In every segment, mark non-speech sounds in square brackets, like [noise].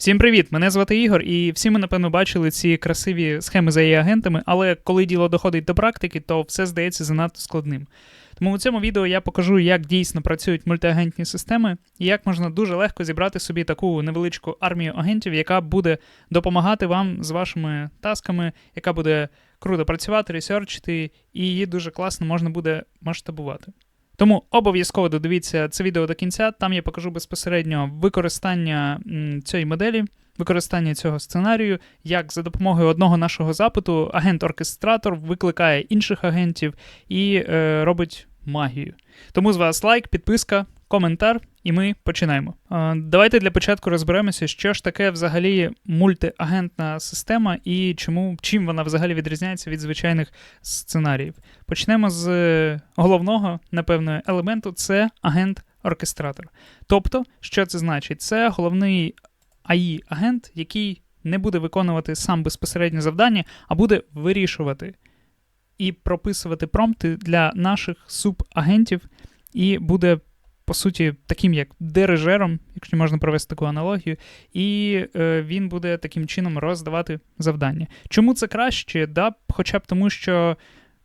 Всім привіт! Мене звати Ігор, і всі ми, напевно, бачили ці красиві схеми за агентами але коли діло доходить до практики, то все здається занадто складним. Тому у цьому відео я покажу, як дійсно працюють мультиагентні системи і як можна дуже легко зібрати собі таку невеличку армію агентів, яка буде допомагати вам з вашими тасками, яка буде круто працювати, ресерчити, і її дуже класно можна буде масштабувати. Тому обов'язково додивіться це відео до кінця. Там я покажу безпосередньо використання цієї моделі, використання цього сценарію, як за допомогою одного нашого запиту агент-оркестратор викликає інших агентів і е, робить магію. Тому з вас лайк, підписка, коментар, і ми починаємо. Е, давайте для початку розберемося, що ж таке взагалі мультиагентна система і чому чим вона взагалі відрізняється від звичайних сценаріїв. Почнемо з головного, напевно, елементу це агент-оркестратор. Тобто, що це значить? Це головний AI-агент, який не буде виконувати сам безпосередньо завдання, а буде вирішувати і прописувати промпти для наших субагентів, і буде, по суті, таким як дирижером, якщо можна провести таку аналогію, і е, він буде таким чином роздавати завдання. Чому це краще? Да, Хоча б тому, що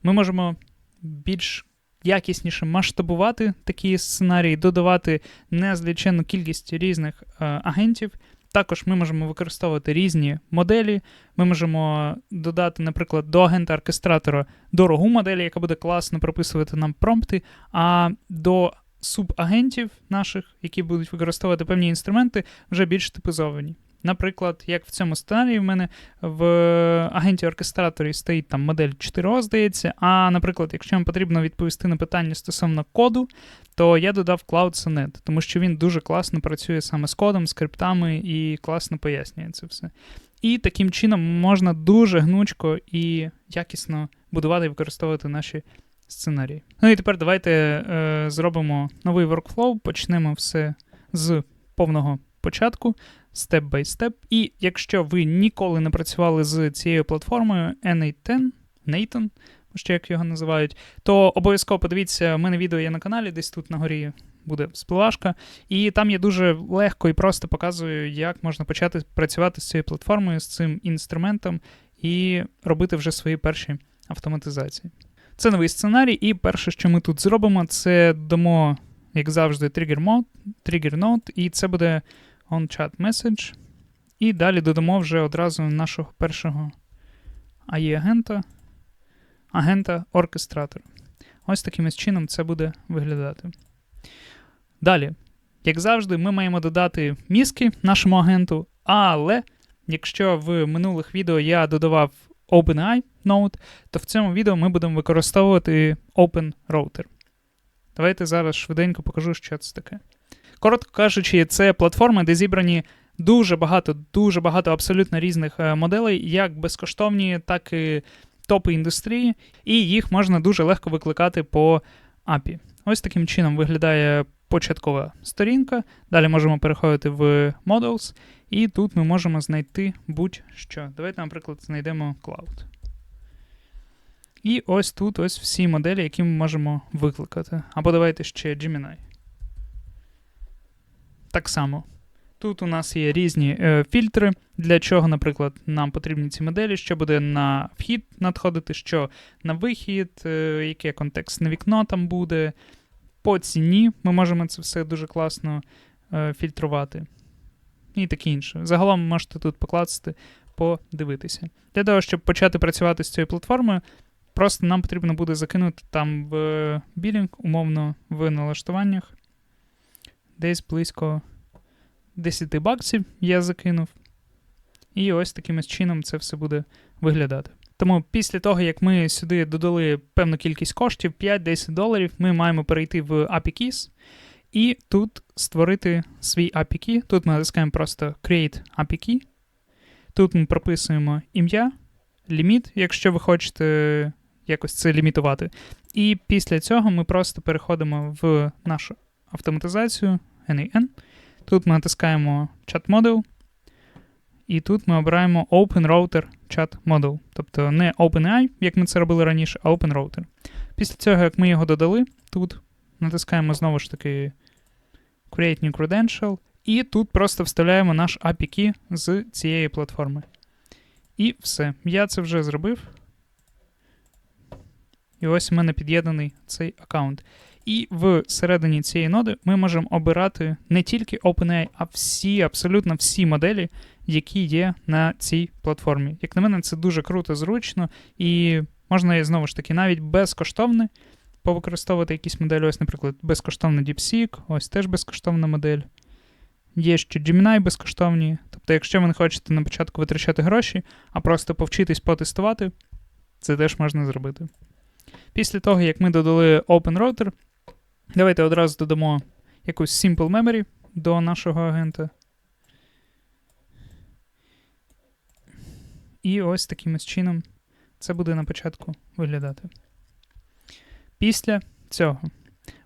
ми можемо більш якісніше масштабувати такі сценарії, додавати незліченну кількість різних е, агентів. Також ми можемо використовувати різні моделі. Ми можемо додати, наприклад, до агента-оркестратора дорогу модель, яка буде класно прописувати нам промпти, а до субагентів наших, які будуть використовувати певні інструменти, вже більш типізовані. Наприклад, як в цьому сценарії в мене в агенті оркестраторі стоїть там модель 4 здається. А, наприклад, якщо вам потрібно відповісти на питання стосовно коду, то я додав Cloud Sonnet, тому що він дуже класно працює саме з кодом, скриптами і класно пояснює це все. І таким чином можна дуже гнучко і якісно будувати і використовувати наші сценарії. Ну і тепер давайте е, зробимо новий workflow, почнемо все з повного початку, степ бай степ. І якщо ви ніколи не працювали з цією платформою N810, Nathan, ще як його називають, то обов'язково подивіться, у мене відео є на каналі, десь тут на горі буде спливашка. І там я дуже легко і просто показую, як можна почати працювати з цією платформою, з цим інструментом і робити вже свої перші автоматизації. Це новий сценарій, і перше, що ми тут зробимо, це дамо, як завжди, trigger mode, trigger node, і це буде on-chat message. І далі додамо вже одразу нашого першого AI-агента, агента-оркестратора. Ось таким чином це буде виглядати. Далі, як завжди, ми маємо додати мізки нашому агенту, але якщо в минулих відео я додавав OpenAI Node, то в цьому відео ми будемо використовувати OpenRouter. Давайте зараз швиденько покажу, що це таке. Коротко кажучи, це платформа, де зібрані дуже багато, дуже багато абсолютно різних е, моделей, як безкоштовні, так і топи індустрії, і їх можна дуже легко викликати по API. Ось таким чином виглядає початкова сторінка. Далі можемо переходити в Models, і тут ми можемо знайти будь-що. Давайте, наприклад, знайдемо Cloud. І ось тут ось всі моделі, які ми можемо викликати. Або давайте ще Gemini. Так само. Тут у нас є різні е, фільтри, для чого, наприклад, нам потрібні ці моделі, що буде на вхід надходити, що на вихід, е, яке контекстне вікно там буде. По ціні ми можемо це все дуже класно е, фільтрувати. І таке інше. Загалом можете тут покласти, подивитися. Для того, щоб почати працювати з цією платформою, просто нам потрібно буде закинути там в білінг, умовно, в налаштуваннях. Десь близько 10 баксів я закинув. І ось таким чином це все буде виглядати. Тому після того, як ми сюди додали певну кількість коштів, 5-10 доларів, ми маємо перейти в API Keys і тут створити свій API Key. Тут ми натискаємо просто Create API Key. Тут ми прописуємо ім'я, ліміт, якщо ви хочете якось це лімітувати. І після цього ми просто переходимо в нашу автоматизацію NAN. Тут ми натискаємо Chat Model, і тут ми обираємо Open Router Chat Model. Тобто не OpenAI, як ми це робили раніше, а Open Router. Після цього, як ми його додали, тут натискаємо знову ж таки Create New Credential, І тут просто вставляємо наш API з цієї платформи. І все. Я це вже зробив. І ось у мене під'єднаний цей аккаунт. І всередині цієї ноди ми можемо обирати не тільки OpenAI, а всі, абсолютно всі моделі, які є на цій платформі. Як на мене, це дуже круто, зручно, і можна знову ж таки навіть безкоштовно повикористовувати якісь моделі. Ось, наприклад, безкоштовна DeepSeek, ось теж безкоштовна модель. Є ще Gemini безкоштовні. Тобто, якщо ви не хочете на початку витрачати гроші, а просто повчитись потестувати, це теж можна зробити. Після того, як ми додали Open Router, давайте одразу додамо якусь Simple Memory до нашого агента. І ось таким чином це буде на початку виглядати. Після цього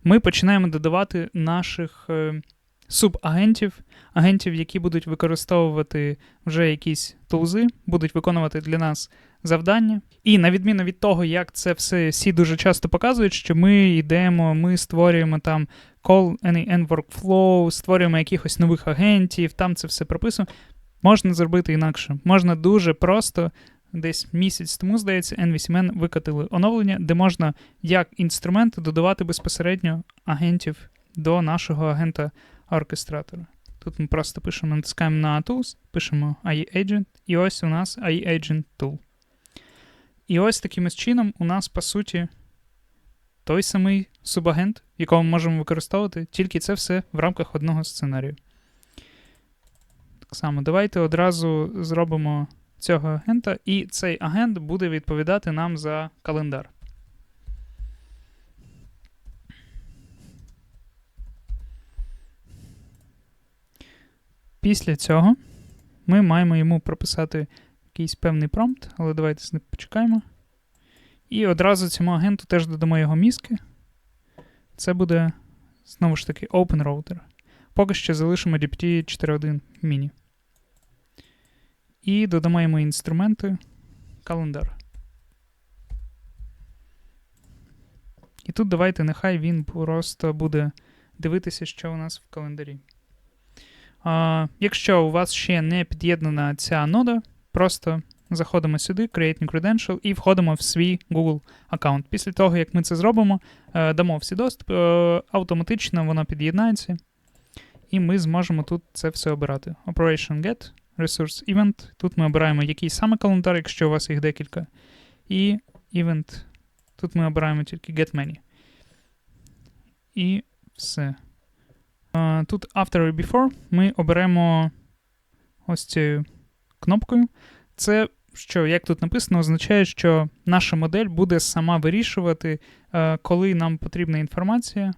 ми починаємо додавати наших е, субагентів, агентів, які будуть використовувати вже якісь тулзи, будуть виконувати для нас завдання. І на відміну від того, як це все всі дуже часто показують, що ми йдемо, ми створюємо там call any end workflow, створюємо якихось нових агентів, там це все прописуємо. Можна зробити інакше. Можна дуже просто. Десь місяць тому, здається, NVCMN викатили оновлення, де можна як інструмент додавати безпосередньо агентів до нашого агента оркестратора. Тут ми просто пишемо, натискаємо на Tools, пишемо AI Agent, і ось у нас AI Agent Tool. І ось таким чином у нас, по суті, той самий субагент, якого ми можемо використовувати, тільки це все в рамках одного сценарію. Так само, давайте одразу зробимо цього агента, і цей агент буде відповідати нам за календар. Після цього ми маємо йому прописати якийсь певний промпт, але давайте з ним почекаємо. І одразу цьому агенту теж додамо його мізки. Це буде, знову ж таки, Open Router. Поки що залишимо DPT 4.1 Mini. І додамо йому інструменти, календар. І тут давайте нехай він просто буде дивитися, що у нас в календарі. Якщо у вас ще не під'єднана ця нода, просто заходимо сюди, Create New Credential і входимо в свій Google аккаунт. Після того, як ми це зробимо, е, дамо всі доступ, е, автоматично воно під'єднається, і ми зможемо тут це все обирати. Operation Get, Resource Event. Тут ми обираємо який саме календар, якщо у вас їх декілька. І Event. Тут ми обираємо тільки Get Many. І все. Тут After і Before ми оберемо ось цією кнопкою. Це, що, як тут написано, означає, що наша модель буде сама вирішувати, uh, коли нам потрібна інформація.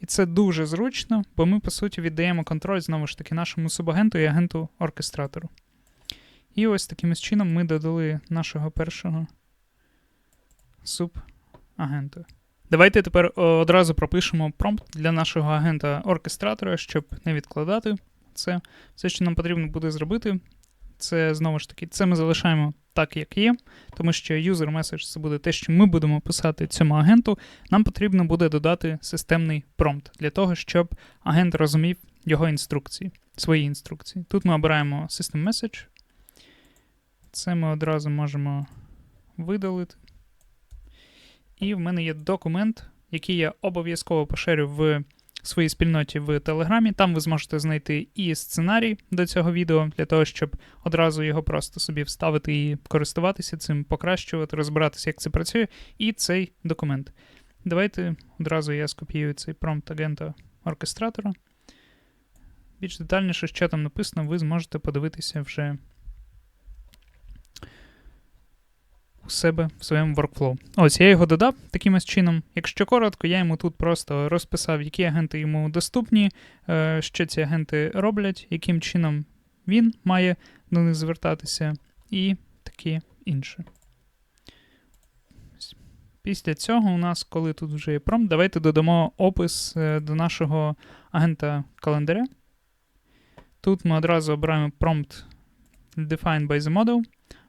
І це дуже зручно, бо ми, по суті, віддаємо контроль знову ж таки нашому субагенту і агенту оркестратору. І ось таким чином ми додали нашого першого субагента. Давайте тепер одразу пропишемо промпт для нашого агента-оркестратора, щоб не відкладати це. Все, що нам потрібно буде зробити, це знову ж таки, це ми залишаємо так, як є, тому що user message це буде те, що ми будемо писати цьому агенту. Нам потрібно буде додати системний промпт для того, щоб агент розумів його інструкції, свої інструкції. Тут ми обираємо System Message. Це ми одразу можемо видалити. І в мене є документ, який я обов'язково поширю в своїй спільноті в Телеграмі. Там ви зможете знайти і сценарій до цього відео, для того, щоб одразу його просто собі вставити і користуватися цим, покращувати, розбиратися, як це працює, і цей документ. Давайте одразу я скопіюю цей промпт агента оркестратора. Більш детальніше, що там написано, ви зможете подивитися вже у себе в своєму workflow. Ось я його додав таким чином. Якщо коротко, я йому тут просто розписав, які агенти йому доступні, е, що ці агенти роблять, яким чином він має до них звертатися, і таке інше. Після цього у нас, коли тут вже є промпт, давайте додамо опис е, до нашого агента календаря. Тут ми одразу обираємо prompt Define by the model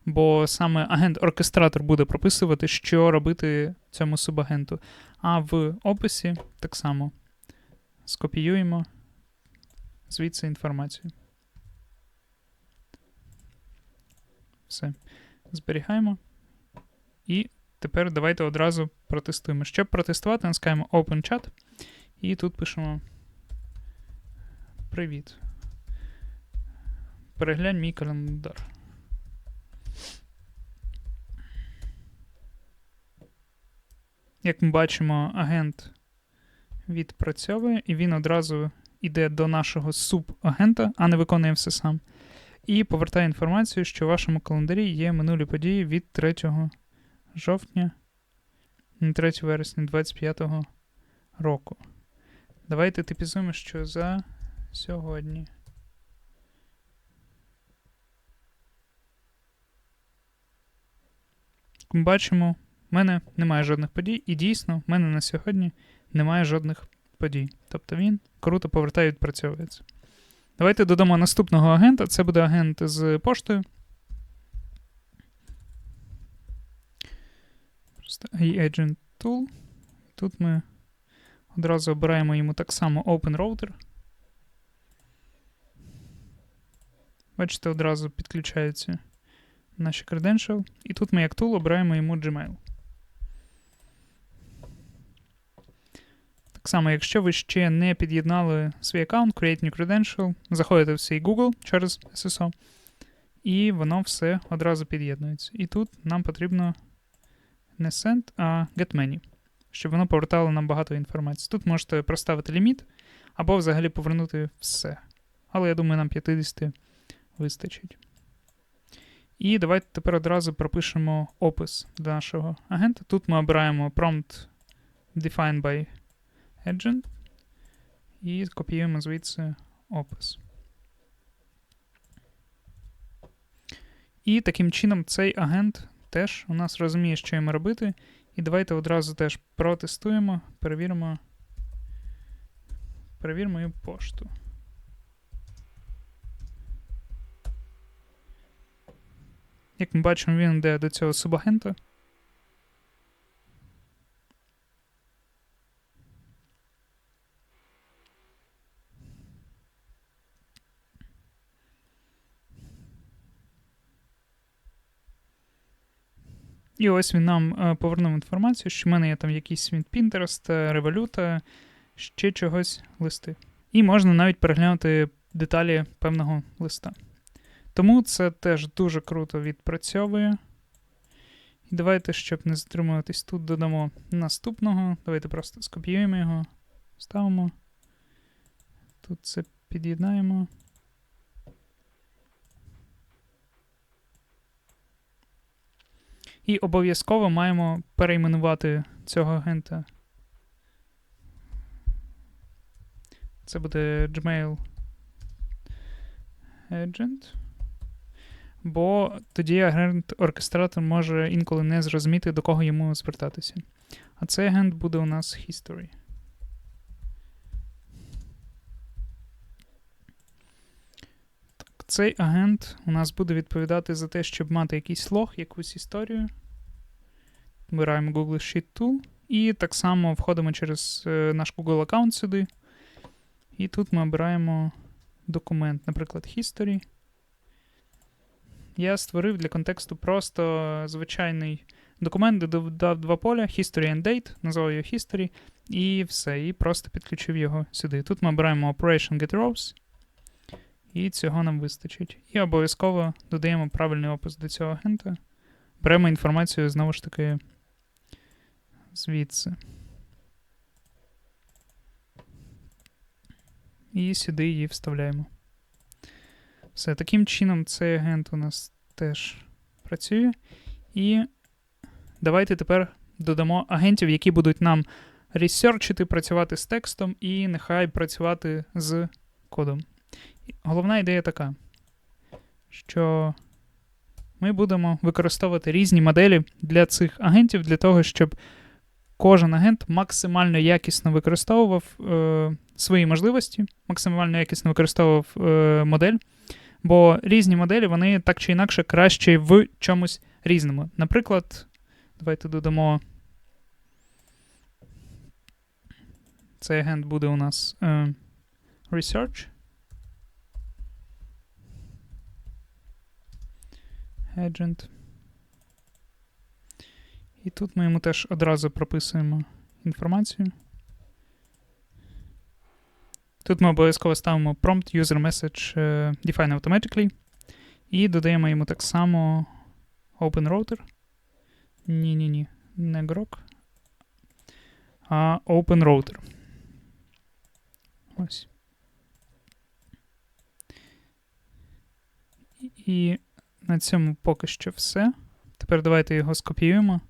бо саме агент-оркестратор буде прописувати, що робити цьому субагенту. А в описі так само скопіюємо, звідси інформацію. Все. Зберігаємо. І тепер давайте одразу протестуємо. Щоб протестувати, натискаємо Open Chat. І тут пишемо Привіт. Переглянь мій календар. Як ми бачимо, агент відпрацьовує, і він одразу йде до нашого субагента, а не виконує все сам. І повертає інформацію, що в вашому календарі є минулі події від 3 жовтня, 3 вересня 2025 року. Давайте типізуємо, що за сьогодні. Ми бачимо, в мене немає жодних подій, і дійсно, в мене на сьогодні немає жодних подій. Тобто він круто повертає і відпрацьовується. Давайте додамо наступного агента. Це буде агент з поштою. Agent tool. Тут ми одразу обираємо йому так само Open Router. Бачите, одразу підключаються наші credential. І тут ми як tool обираємо йому Gmail. Так само, якщо ви ще не під'єднали свій аккаунт, Create New Credential, заходите в свій Google через SSO, і воно все одразу під'єднується. І тут нам потрібно не send, а get many, щоб воно повертало нам багато інформації. Тут можете проставити ліміт або взагалі повернути все. Але я думаю, нам 50 вистачить. І давайте тепер одразу пропишемо опис до нашого агента. Тут ми обираємо prompt define by agent і копіюємо звідси опис. І таким чином цей агент теж у нас розуміє, що йому робити. І давайте одразу теж протестуємо, перевіримо, перевіримо його пошту. Як ми бачимо, він йде до цього субагента. І ось він нам е, повернув інформацію, що в мене є там якийсь від Pinterest, революта, ще чогось листи. І можна навіть переглянути деталі певного листа. Тому це теж дуже круто відпрацьовує. І давайте, щоб не затримуватись тут, додамо наступного. Давайте просто скопіюємо його, ставимо. Тут це під'єднаємо. І обов'язково маємо перейменувати цього агента. Це буде Gmail Agent. Бо тоді агент-оркестратор може інколи не зрозуміти, до кого йому звертатися. А цей агент буде у нас History. Цей агент у нас буде відповідати за те, щоб мати якийсь лог, якусь історію. Вибираємо Google Sheet Tool. І так само входимо через е, наш Google аккаунт сюди. І тут ми обираємо документ, наприклад, History. Я створив для контексту просто звичайний документ, де додав два поля: History and Date, назвав його History, і все. І просто підключив його сюди. Тут ми обираємо Operation Get Rows, і цього нам вистачить. І обов'язково додаємо правильний опис до цього агента. Беремо інформацію знову ж таки звідси. І сюди її вставляємо. Все, таким чином цей агент у нас теж працює. І давайте тепер додамо агентів, які будуть нам ресерчити, працювати з текстом і нехай працювати з кодом. Головна ідея така, що ми будемо використовувати різні моделі для цих агентів, для того, щоб кожен агент максимально якісно використовував е, свої можливості, максимально якісно використовував е, модель. Бо різні моделі, вони так чи інакше краще в чомусь різному. Наприклад, давайте додамо. Цей агент буде у нас е, Research. Agent. І тут ми йому теж одразу прописуємо інформацію. Тут ми обов'язково ставимо prompt user message е, define automatically. І додаємо йому так само open router. Ні-ні-ні, не grok, а open router. Ось. І на цьому поки що все. Тепер давайте його скопіюємо.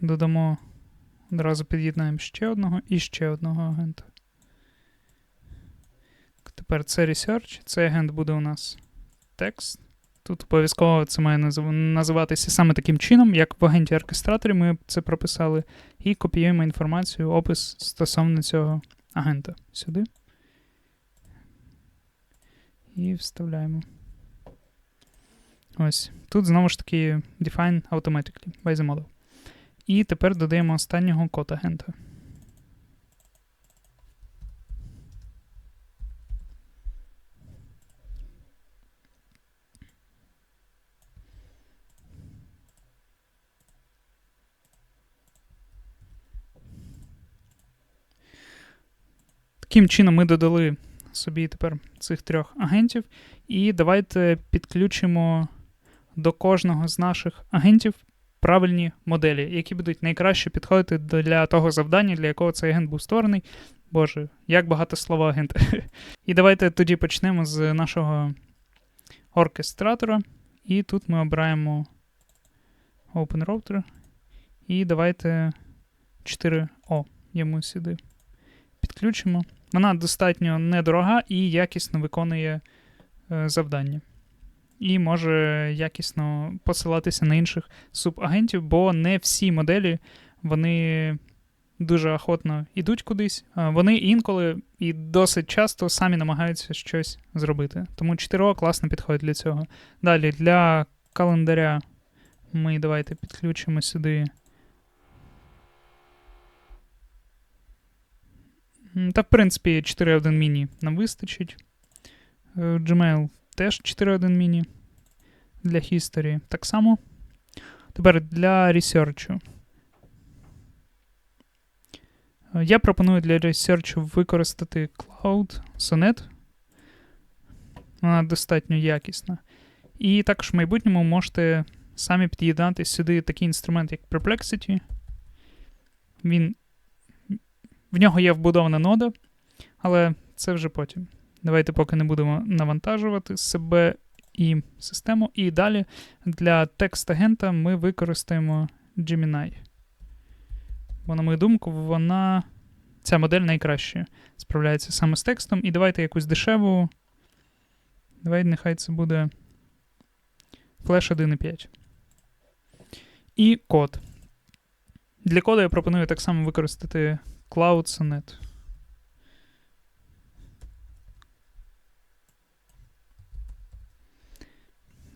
Додамо, одразу під'єднаємо ще одного і ще одного агента. Тепер це research, цей агент буде у нас текст. Тут обов'язково це має називатися саме таким чином, як в агенті оркестраторі ми це прописали, і копіюємо інформацію, опис стосовно цього агента сюди. І вставляємо. Ось. Тут знову ж таки define automatically by the model. І тепер додаємо останнього код агента. Таким чином ми додали собі тепер цих трьох агентів. І давайте підключимо до кожного з наших агентів правильні моделі, які будуть найкраще підходити для того завдання, для якого цей агент був створений. Боже, як багато слова агент. [laughs] І давайте тоді почнемо з нашого оркестратора. І тут ми обираємо Open Router. І давайте 4O йому сюди підключимо. Вона достатньо недорога і якісно виконує е, завдання. І може якісно посилатися на інших субагентів, бо не всі моделі вони дуже охотно йдуть кудись. Вони інколи і досить часто самі намагаються щось зробити. Тому 4O класно підходить для цього. Далі для календаря ми давайте підключимо сюди. Та, в принципі, 4.1 міні нам вистачить. Е, Gmail теж 4.1 міні. Для History так само. Тепер для ресерчу. Е, Я пропоную для ресерчу використати Cloud Sonnet. Вона достатньо якісна. І також в майбутньому можете самі під'єднати сюди такий інструмент, як Perplexity. Він в нього є вбудована нода, але це вже потім. Давайте поки не будемо навантажувати себе і систему. І далі для текст-агента ми використаємо Gemini. Бо, на мою думку, вона. Ця модель найкраще справляється саме з текстом. І давайте якусь дешеву. Давайте нехай це буде Flash 1.5. І код. Для коду я пропоную так само використати Cloud Sonnet.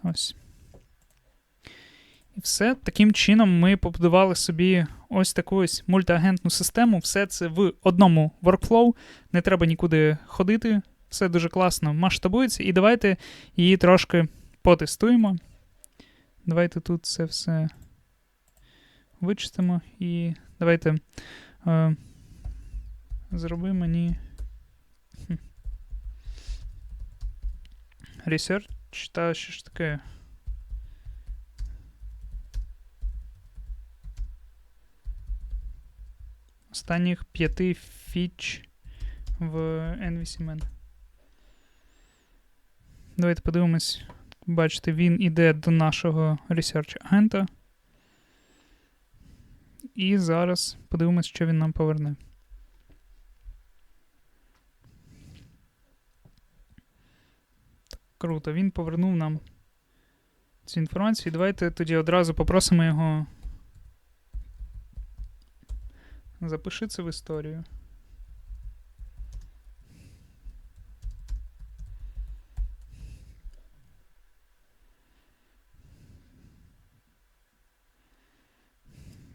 Ось. І все. Таким чином ми побудували собі ось таку ось мультиагентну систему. Все це в одному workflow. Не треба нікуди ходити. Все дуже класно масштабується. І давайте її трошки потестуємо. Давайте тут це все вичистимо. І давайте. Е, Зроби мені. Research та що ж таке. Останніх п'яти фіч в NVCMN. Давайте подивимось. Бачите, він іде до нашого research агента. І зараз подивимось, що він нам поверне. Круто, він повернув нам цю інформацію. Давайте тоді одразу попросимо його. Запиши це в історію.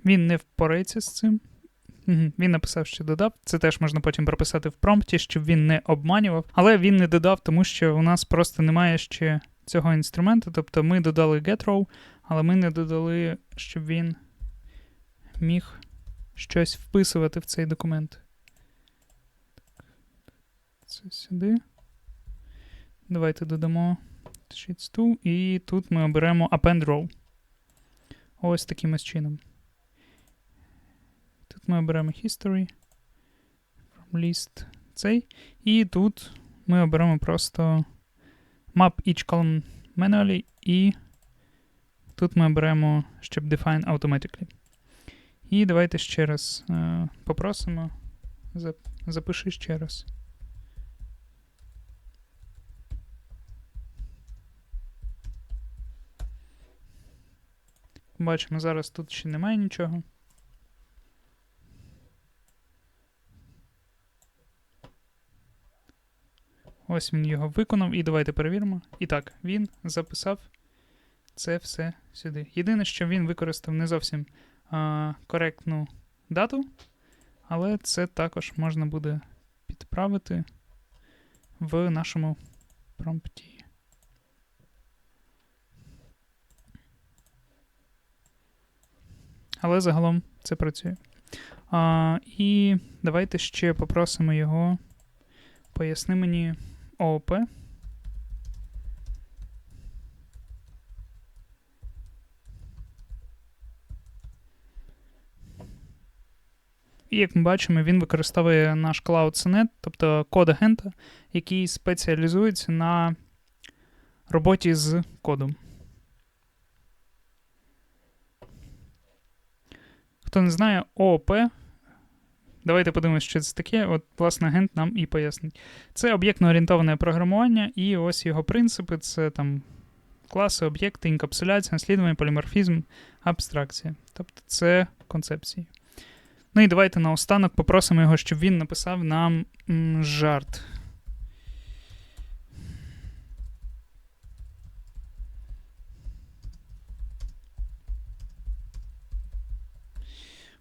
Він не впорається з цим. Він написав, що додав. Це теж можна потім прописати в промпті, щоб він не обманював. Але він не додав, тому що у нас просто немає ще цього інструменту. Тобто ми додали getRow, але ми не додали, щоб він міг щось вписувати в цей документ. Це сюди. Давайте додамо Sheets 2, і тут ми оберемо Append Row. Ось таким чином. Ми оберемо History. From list цей. І тут ми оберемо просто Map each column manually, і тут ми оберемо, щоб Define Automatically. І давайте ще раз е, попросимо. Запиши ще раз. Бачимо, зараз тут ще немає нічого. Ось він його виконав, і давайте перевіримо. І так, він записав це все сюди. Єдине, що він використав не зовсім а, коректну дату, але це також можна буде підправити в нашому промпті. Але загалом це працює. А, і давайте ще попросимо його. Поясни мені ООП. І як ми бачимо, він використовує наш Cloud Sonnet, тобто код агента, який спеціалізується на роботі з кодом. Хто не знає, ООП. Давайте подивимося, що це таке. От, власне, агент нам і пояснить. Це об'єктно-орієнтоване програмування, і ось його принципи: це там класи, об'єкти, інкапсуляція, наслідування, поліморфізм, абстракція. Тобто це концепції. Ну і давайте наостанок попросимо його, щоб він написав нам жарт.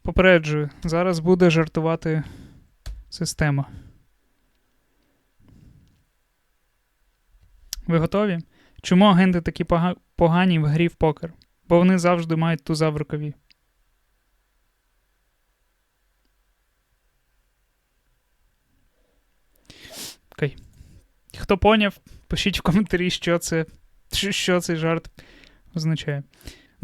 Попереджую, зараз буде жартувати система. Ви готові? Чому агенти такі погані в грі в покер? Бо вони завжди мають туза в рукаві. Окей. Хто поняв, пишіть в коментарі, що це, що- цей жарт означає.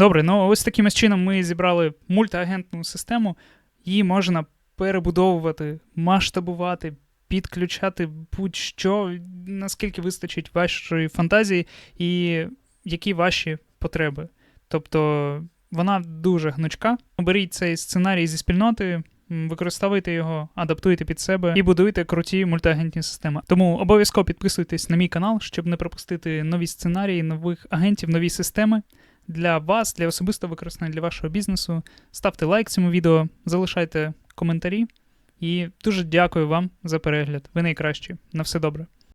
Добре, ну ось таким чином ми зібрали мультиагентну систему. Її можна перебудовувати, масштабувати, підключати будь-що, наскільки вистачить вашої фантазії і які ваші потреби. Тобто вона дуже гнучка. Оберіть цей сценарій зі спільноти, використовуйте його, адаптуйте під себе і будуйте круті мультиагентні системи. Тому обов'язково підписуйтесь на мій канал, щоб не пропустити нові сценарії, нових агентів, нові системи для вас, для особистого використання для вашого бізнесу. Ставте лайк цьому відео, залишайте коментарі. І дуже дякую вам за перегляд. Ви найкращі. На все добре.